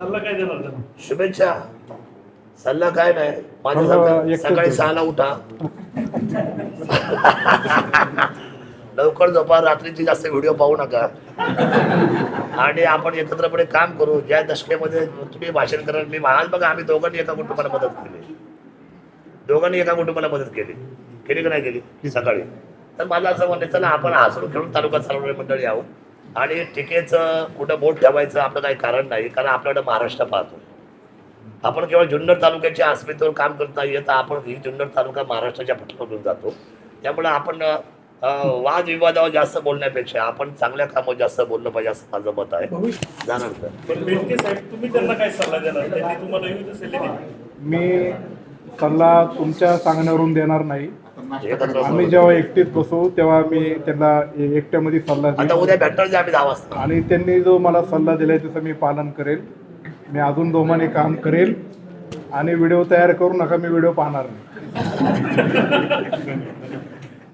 सल्ला काय देणार त्यांना? शुभेच्छा. सल्ला काय नाही. सर्व माझ्यासारखं एकटेच सकाळी. सहाला उठा. लवकर झोपा. रात्रीची जास्त व्हिडिओ पाहू नका. आणि आपण एकत्रपणे काम करू. ज्या दशकेमध्ये तुम्ही भाषण कराल मी महाल बघा आम्ही दोघांनी एका कुटुंबाला मदत केली. दोघांनी एका कुटुंबाला मदत केली. केली का नाही केली? सकाळी. तर मला असं म्हणणं आहे, चला आपण हसून खेळून तालुका चालवणारी मंडळी आहोत. आणि टीकेचं कुठं बोट ठेवायचं आपलं काही कारण नाही कारण आपल्याकडे महाराष्ट्र पाहतो. आपण केवळ जुन्नर तालुक्याच्या अस्मितेवर काम करत नाही तर आपण ही जुन्नर तालुका महाराष्ट्राच्या पटलावरून जातो. त्यामुळे आपण वादविवादावर जास्त बोलण्यापेक्षा आपण चांगल्या कामावर जास्त बोललं पाहिजे असं माझं मत आहे. जाणार तर पण बेनके साहेब तुम्ही त्यांना काय सल्ला देणार? त्यांनी तुम्हाला येऊ असेल मी सल्ला तुमच्या सांगण्यावरून देणार नाही. आम्ही. जेव्हा एकटीत बसू तेव्हा मी त्यांना एकट्यामध्ये सल्ला आता देईन उद्या भेटणार जे आम्ही दहा वाजता. आणि त्यांनी जो मला सल्ला दिलाय त्याचं मी पालन करेल. मी अजून दोमाने काम करेल. आणि व्हिडिओ तयार करू नका मी व्हिडिओ पाहणार नाही.